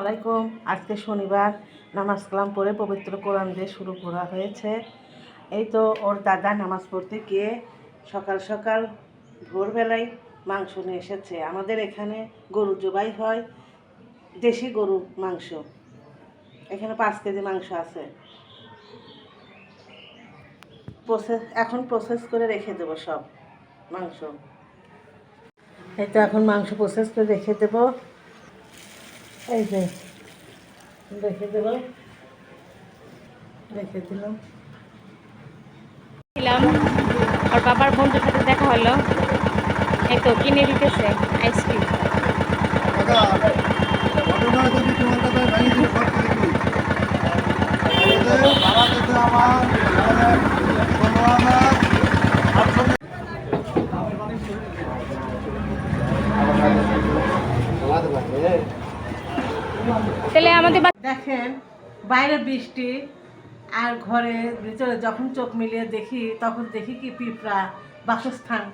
আলাইকুম। আজকে শনিবার, নামাজ কালাম পড়ে পবিত্র কোরআন দিয়ে শুরু করা হয়েছে। এই তো ওর দাদা নামাজ পড়তে গিয়ে সকাল সকাল ভোরবেলায় মাংস নিয়ে এসেছে। আমাদের এখানে গরু জবাই হয়, দেশি গরু মাংস। এখানে পাঁচ কেজি মাংস আছে। প্রসেস এখন প্রসেস করে রেখে দেবো সব মাংস। এই তো এখন মাংস প্রসেস করে রেখে দেবো। এই যে দেখে দিল দেখে দিলাম। আর বাবার বন্ধুর সাথে দেখা হলো। এই তো কিনে দিতেছে আইসক্রিম তাহলে আমাদের দেখেন বাইরে বৃষ্টি আর ঘরে ভিতরে যখন চোখ মিলিয়ে দেখি তখন দেখি কি পিঁপড়া বাসস্থান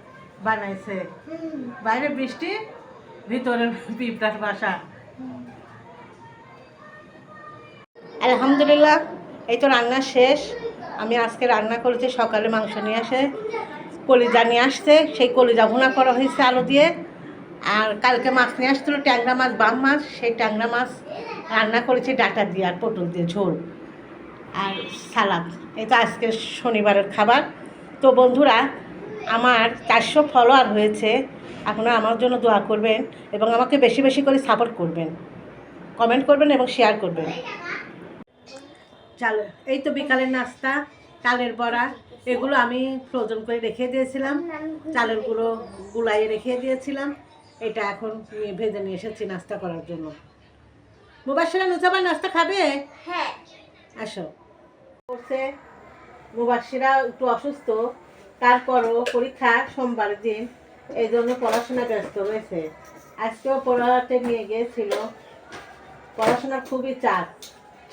বানাইছে। বাইরে বৃষ্টি ভিতরে পিঁপড়ার বাসা। আলহামদুলিল্লাহ এই তো রান্না শেষ। আমি আজকে রান্না করেছি সকালে মাংস নিয়ে আসে কলিজা নিয়ে আসছে। সেই কলিজা ভুনা করা হয়েছে আলু দিয়ে। আর কালকে মাছ নিয়ে আসছিল ট্যাংরা মাছ বাম মাছ। সেই ট্যাংরা মাছ রান্না করেছি ডাটা দিয়ে আর পটল দিয়ে ঝোল আর সালাদ। তো আজকে শনিবারের খাবার। তো বন্ধুরা, আমার চারশো ফলোয়ার হয়েছে। আপনারা আমার জন্য দোয়া করবেন এবং আমাকে বেশি বেশি করে সাপোর্ট করবেন। কমেন্ট করবেন এবং শেয়ার করবেন। চাল, এই তো বিকালের নাস্তা, চালের বড়া, এগুলো আমি ফ্রোজন করে রেখে দিয়েছিলাম। চালের গুঁড়ো গুলাইয়ে রেখে দিয়েছিলাম। এটা এখন ভেজে নিয়ে এসেছি নাস্তা করার জন্য। মুবাসিরা নুসাবার নাস্তা খাবে? হ্যাঁ। আসো। করছে মুবাসিরা একটু অসুস্থ তারপরও পরীক্ষা সোমবার দিন এই জন্য পড়াশোনা ব্যস্ত রয়েছে। আজকেও পড়াতে নিয়ে গিয়েছিল। পড়াশোনার খুবই চাপ।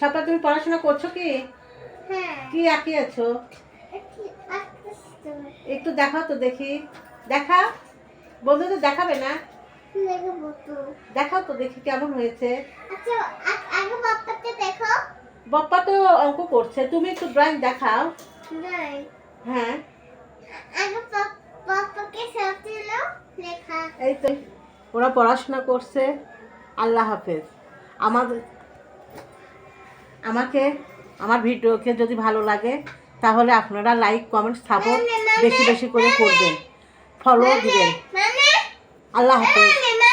সকাল তুমি পড়াশোনা করছ কি? হ্যাঁ। কি আঁকিয়েছো একটু একটু দেখাও তো দেখি। দেখাও। বন্ধুদের দেখাবে না? তো দেখাও তো দেখি কেমন হয়েছে। আচ্ছা বপ্পা তো অঙ্ক করছে তুমি একটু ড্রয়িং দেখাও। হ্যাঁ। এই তো ওরা পড়াশোনা করছে। আল্লাহ হাফেজ। আমাদের আমাকে আমার ভিডিওকে যদি ভালো লাগে তাহলে আপনারা লাইক কমেন্ট সাপোর্ট বেশি বেশি করে করবেন। ফলো দিবেন। 阿拉。你们。